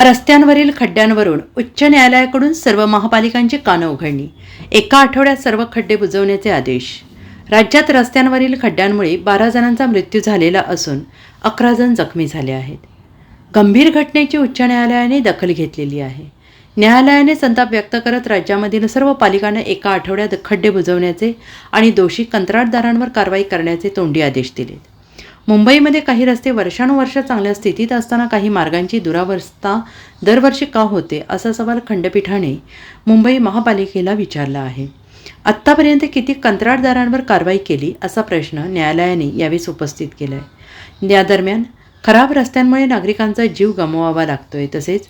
रस्त्यांवरील खड्ड्यांवरून उच्च न्यायालयाकडून सर्व महापालिकांची कानं उघडणी एका आठवड्यात सर्व खड्डे बुजवण्याचे आदेश. राज्यात रस्त्यांवरील खड्ड्यांमुळे बारा जणांचा मृत्यू झालेला असून अकरा जण जखमी झाले आहेत. गंभीर घटनेची उच्च न्यायालयाने दखल घेतलेली आहे. न्यायालयाने संताप व्यक्त करत राज्यामधील सर्व पालिकांना एका आठवड्यात खड्डे बुजवण्याचे आणि दोषी कंत्राटदारांवर कारवाई करण्याचे तोंडी आदेश दिलेत. मुंबईमध्ये काही रस्ते वर्षानुवर्ष चांगल्या स्थितीत असताना काही मार्गांची दुरावस्था दरवर्षी का होते असा सवाल खंडपीठाने मुंबई महापालिकेला विचारला आहे. आत्तापर्यंत किती कंत्राटदारांवर कारवाई केली असा प्रश्न न्यायालयाने यावेळी उपस्थित केला आहे या दरम्यान खराब रस्त्यांमुळे नागरिकांचा जीव गमवावा लागतोय तसेच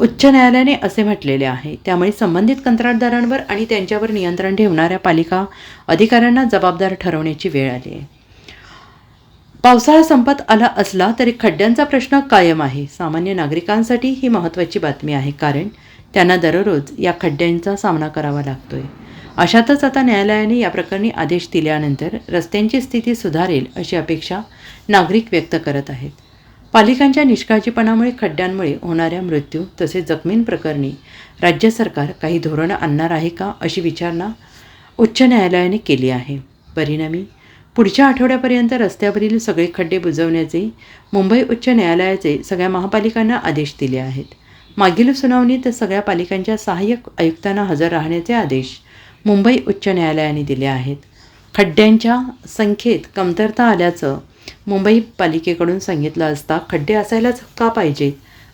उच्च न्यायालयाने असे म्हटलेले आहे. त्यामुळे संबंधित कंत्राटदारांवर आणि त्यांच्यावर नियंत्रण ठेवणाऱ्या पालिका अधिकाऱ्यांना जबाबदार ठरवण्याची वेळ आली आहे. पावसाळा संपत आला असला तरी खड्ड्यांचा प्रश्न कायम आहे. सामान्य नागरिकांसाठी ही महत्त्वाची बातमी आहे कारण त्यांना दररोज या खड्ड्यांचा सामना करावा लागतोय. अशातच आता न्यायालयाने या प्रकरणी आदेश दिल्यानंतर रस्त्यांची स्थिती सुधारेल अशी अपेक्षा नागरिक व्यक्त करत आहेत. पालिकांच्या निष्काळजीपणामुळे खड्ड्यांमुळे होणाऱ्या मृत्यू तसेच जखमींप्रकरणी राज्य सरकार काही धोरणं आणणार आहे का अशी विचारणा उच्च न्यायालयाने केली आहे. परिणामी पुढच्या आठवड्यापर्यंत रस्त्यावरील सगळे खड्डे बुजवण्याचे मुंबई उच्च न्यायालयाचे सगळ्या महापालिकांना आदेश दिले आहेत. मागील सुनावणीत सगळ्या पालिकांच्या सहाय्यक आयुक्तांना हजर राहण्याचे आदेश मुंबई उच्च न्यायालयाने दिले आहेत. खड्ड्यांच्या संख्येत कमतरता आल्याचं मुंबई पालिकेकडून सांगितलं असता खड्डे असायलाच का पाहिजेत?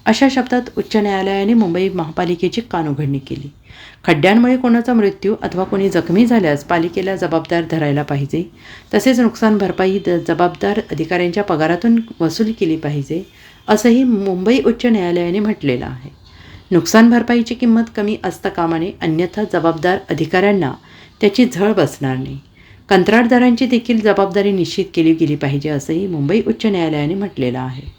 अशा शब्दात उच्च न्यायालयाने मुंबई महापालिकेची कानउघडणी केली. खड्ड्यांमुळे कोणाचा मृत्यू अथवा कोणी जखमी झाल्यास पालिकेला जबाबदार धरायला पाहिजे. तसेच नुकसान भरपाई द जबाबदार अधिकाऱ्यांच्या पगारातून वसूल केली पाहिजे असंही मुंबई उच्च न्यायालयाने म्हटलेलं आहे. नुकसान भरपाईची किंमत कमी असता कामाने अन्यथा जबाबदार अधिकाऱ्यांना त्याची झळ बसणार नाही. कंत्राटदारांची देखील जबाबदारी निश्चित केली गेली पाहिजे असंही मुंबई उच्च न्यायालयाने म्हटलेलं आहे.